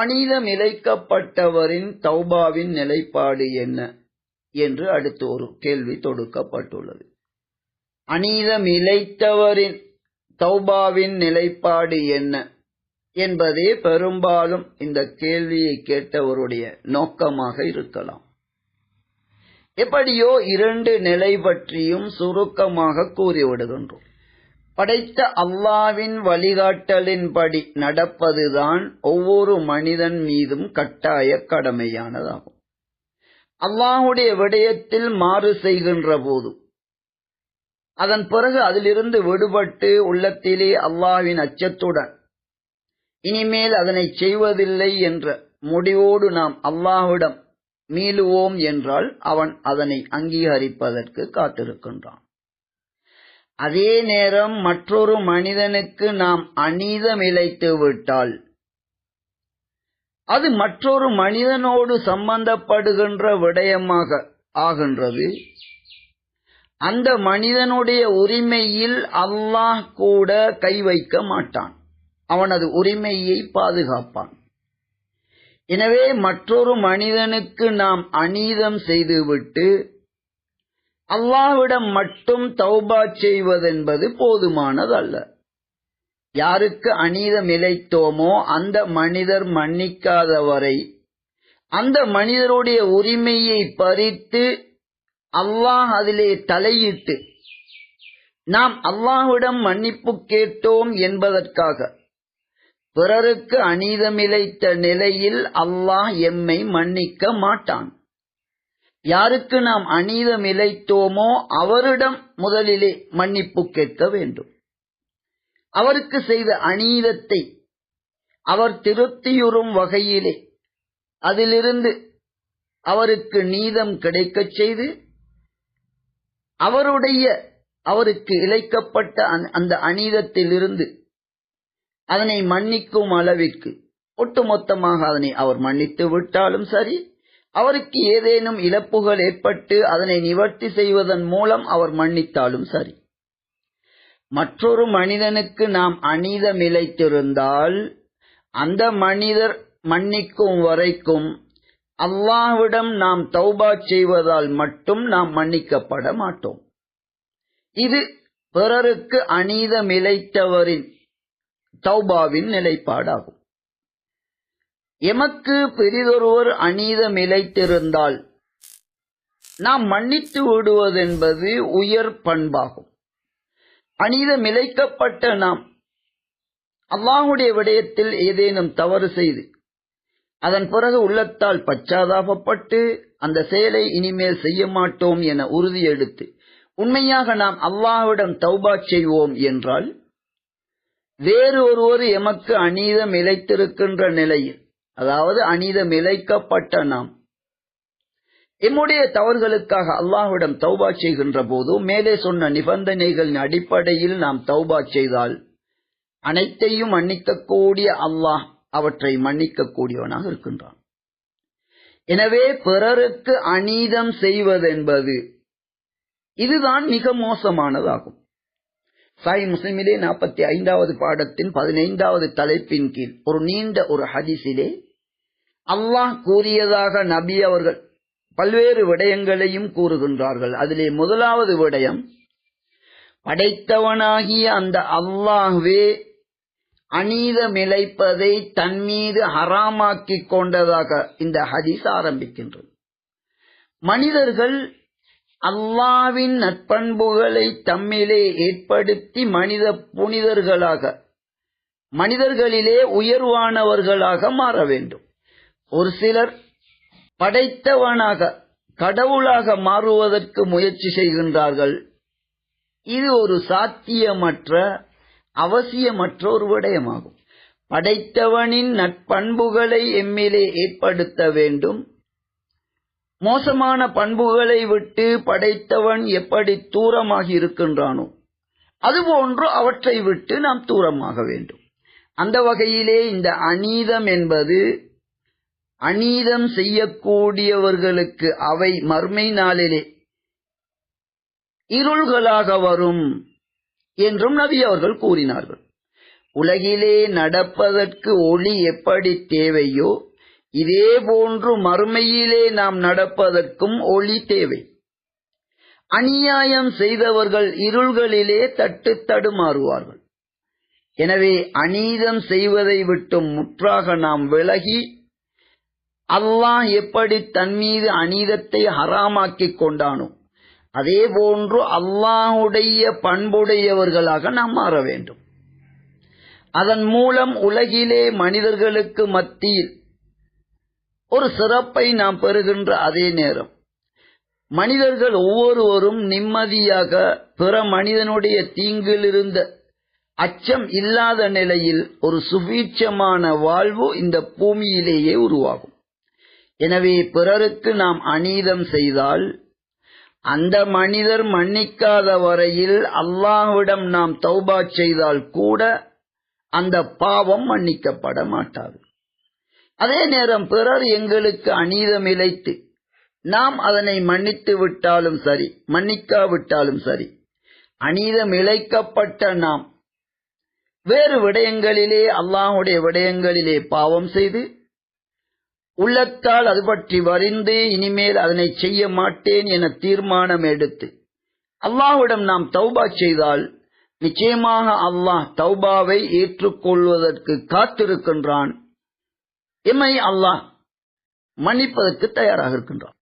அநீதம் இழைக்கப்பட்டவரின் தௌபாவின் நிலைப்பாடு என்ன என்று அடுத்து ஒரு கேள்வி தொடுக்கப்பட்டுள்ளது. அநீதம் இழைத்தவரின் தௌபாவின் நிலைப்பாடு என்ன என்பதே பெரும்பாலும் இந்த கேள்வியை கேட்டவருடைய நோக்கமாக இருக்கலாம். எப்படியோ இரண்டு நிலை பற்றியும் சுருக்கமாக கூறிவிடுகின்றோம். படைத்த அல்லாவின் வழிகாட்டலின்படி நடப்பதுதான் ஒவ்வொரு மனிதன் மீதும் கட்டாய கடமையானதாகும். அல்லாஹுடைய விடயத்தில் மாறு செய்கின்ற போது அதன் பிறகு அதிலிருந்து விடுபட்டு உள்ளத்திலே அல்லாவின் அச்சத்துடன் இனிமேல் அதனை செய்வதில்லை என்ற முடிவோடு நாம் அல்லாஹ்விடம் மீளுவோம் என்றால் அவன் அதனை அங்கீகரிப்பதற்கு காத்திருக்கின்றான். அதே நேரம் மற்றொரு மனிதனுக்கு நாம் அநீதம் இழைத்து விட்டால் அது மற்றொரு மனிதனோடு சம்பந்தப்படுகின்ற விடயமாக ஆகின்றது. அந்த மனிதனுடைய உரிமையில் அல்லாஹ் கூட கை வைக்க மாட்டான். அவனது உரிமையை பாதுகாப்பான். எனவே மற்றொரு மனிதனுக்கு நாம் அநீதம் செய்துவிட்டு அல்லாஹ்விடம் மட்டும் தௌபா செய்வதென்பது போதுமானதல்ல. யாருக்கு அநீதம் இழைத்தோமோ அந்த மனிதர் மன்னிக்காதவரை அந்த மனிதருடைய உரிமையை பறித்து அல்லாஹ் அதிலே தலையிட்டு நாம் அல்லாஹ்விடம் மன்னிப்பு கேட்டோம் என்பதற்காக பிறருக்கு அநீதமிழைத்த நிலையில் அல்லாஹ் எம்மை மன்னிக்க மாட்டான். யாருக்கு நாம் அநீதம் இழைத்தோமோ அவரிடம் முதலிலே மன்னிப்பு கேட்க வேண்டும். அவருக்கு செய்த அநீதத்தை அவர் திருப்தியுறும் வகையிலே அதிலிருந்து அவருக்கு நீதம் கிடைக்கச் செய்து அவருடைய அவருக்கு இழைக்கப்பட்ட அந்த அநீதத்திலிருந்து அதனை மன்னிக்கும் அளவிற்கு ஒட்டுமொத்தமாக அதனை அவர் மன்னித்து விட்டாலும் சரி அவருக்கு ஏதேனும் இழப்புகள் ஏற்பட்டு அதனை நிவர்த்தி செய்வதன் மூலம் அவர் மன்னித்தாலும் சரி. மற்றொரு மனிதனுக்கு நாம் அநீதம் இழைத்திருந்தால் அந்த மனிதர் மன்னிக்கும் வரைக்கும் அல்லாஹ்விடம் நாம் தௌபா செய்வதால் மட்டும் நாம் மன்னிக்கப்பட மாட்டோம். இது பிறருக்கு அநீதம் இழைத்தவரின் தௌபாவின் நிலைப்பாடாகும். எமக்கு பெரிதொருவர் அநீதம் இழைத்திருந்தால் நாம் மன்னித்து விடுவதென்பது உயர் பண்பாகும். அநீதம் இழைக்கப்பட்ட நாம் அல்லாஹுடைய விடயத்தில் ஏதேனும் தவறு செய்து அதன் பிறகு உள்ளத்தால் பச்சாதாபப்பட்டு அந்த செயலை இனிமேல் செய்ய மாட்டோம் என உறுதி எடுத்து உண்மையாக நாம் அல்லாஹ்விடம் தௌபா செய்வோம் என்றால் வேறு ஒருவர் எமக்கு அநீதம் இழைத்திருக்கின்ற நிலையில் அதாவது அநீதம் இழைக்கப்பட்ட நாம். எம்முடைய தவறுகளுக்காக அல்லாஹ்விடம் தௌபா செய்கின்ற போது மேலே சொன்ன நிபந்தனைகளின் அடிப்படையில் நாம் தௌபா செய்தால் அனைத்தையும் மன்னிக்கக்கூடிய அல்லாஹ் அவற்றை மன்னிக்கக்கூடியவனாக இருக்கின்றான். எனவே பிறருக்கு அநீதம் செய்வதென்பது இதுதான் மிக மோசமானதாகும். சாய் முஸ்லிமிலே நாற்பத்தி ஐந்தாவது பாடத்தின் பதினைந்தாவது தலைப்பின் கீழ் ஒரு நீண்ட ஒரு ஹதிசிலே அல்லாஹ் கூறியதாக நபி அவர்கள் பல்வேறு விடயங்களையும் கூறுகின்றார்கள். அதிலே முதலாவது விடயம் படைத்தவனாகிய அந்த அல்லாஹ்வே அநீதமிழைப்பதை தன் மீது ஹராமாக்கிக் கொண்டதாக இந்த ஹதீஸ் ஆரம்பிக்கின்றது. மனிதர்கள் அல்லாவின் நற்பண்புகளை தம்மிலே ஏற்படுத்தி மனித புனிதர்களாக மனிதர்களிலே உயர்வானவர்களாக மாற வேண்டும். ஒரு சிலர் படைத்தவனாக கடவுளாக மாறுவதற்கு முயற்சி செய்கின்றார்கள். இது ஒரு சாத்தியமற்ற அவசியமற்ற ஒரு விடயமாகும். படைத்தவனின் நற்பண்புகளை எம்மிலே ஏற்படுத்த வேண்டும். மோசமான பண்புகளை விட்டு படைத்தவன் எப்படி தூரமாகி இருக்கின்றானோ அதுபோன்று அவற்றை விட்டு நாம் தூரமாக வேண்டும். அந்த வகையிலே இந்த அநீதம் என்பது அநீதம் செய்யக்கூடியவர்களுக்கு அவை மர்மை நாளிலே இருள்களாக வரும் என்றும் நபி அவர்கள் கூறினார்கள். உலகிலே நடப்பதற்கு ஒளி எப்படி தேவையோ இதே போன்று மறுமையிலே நாம் நடப்பதற்கும் ஒளி தேவை. அநியாயம் செய்தவர்கள் இருள்களிலே தட்டு தடுமாறுவார்கள். எனவே அநீதம் செய்வதை விட்டும் முற்றாக நாம் விலகி அல்லாஹ் எப்படி தன் மீது அநீதத்தை ஹராமாக்கிக் கொண்டானோ அதே போன்று அல்லாஹுடைய பண்புடையவர்களாக நாம் மாற வேண்டும். அதன் மூலம் உலகிலே மனிதர்களுக்கு மத்தியில் ஒரு சிறப்பை நாம் பெறுகின்ற அதே நேரம். மனிதர்கள் ஒவ்வொருவரும் நிம்மதியாக பிற மனிதனுடைய தீங்கிலிருந்த அச்சம் இல்லாத நிலையில் ஒரு சுபீட்சமான வாழ்வு இந்த பூமியிலேயே உருவாகும். எனவே பிறருக்கு நாம் அநீதம் செய்தால் அந்த மனிதர் மன்னிக்காத வரையில் அல்லாஹ்விடம் நாம் தௌபா செய்தால் கூட அந்த பாவம் மன்னிக்கப்பட மாட்டாது. அதே நேரம் பிறர் எங்களுக்கு அநீதம் இழைத்து நாம் அதனை மன்னித்து விட்டாலும் சரி மன்னிக்காவிட்டாலும் சரி அநீதம் இழைக்கப்பட்ட நாம் வேறு விடயங்களிலே அல்லாஹுடைய விடயங்களிலே பாவம் செய்து உள்ளத்தால் அது பற்றி வரிந்து இனிமேல் அதனை செய்ய மாட்டேன் என தீர்மானம் எடுத்து அல்லாஹ்விடம் நாம் தௌபா செய்தால் நிச்சயமாக அல்லாஹ் தௌபாவை ஏற்றுக்கொள்வதற்கு காத்திருக்கின்றான். எம்மை அல்லாஹ் மன்னிப்பதற்கு தயாராக இருக்கின்றான்.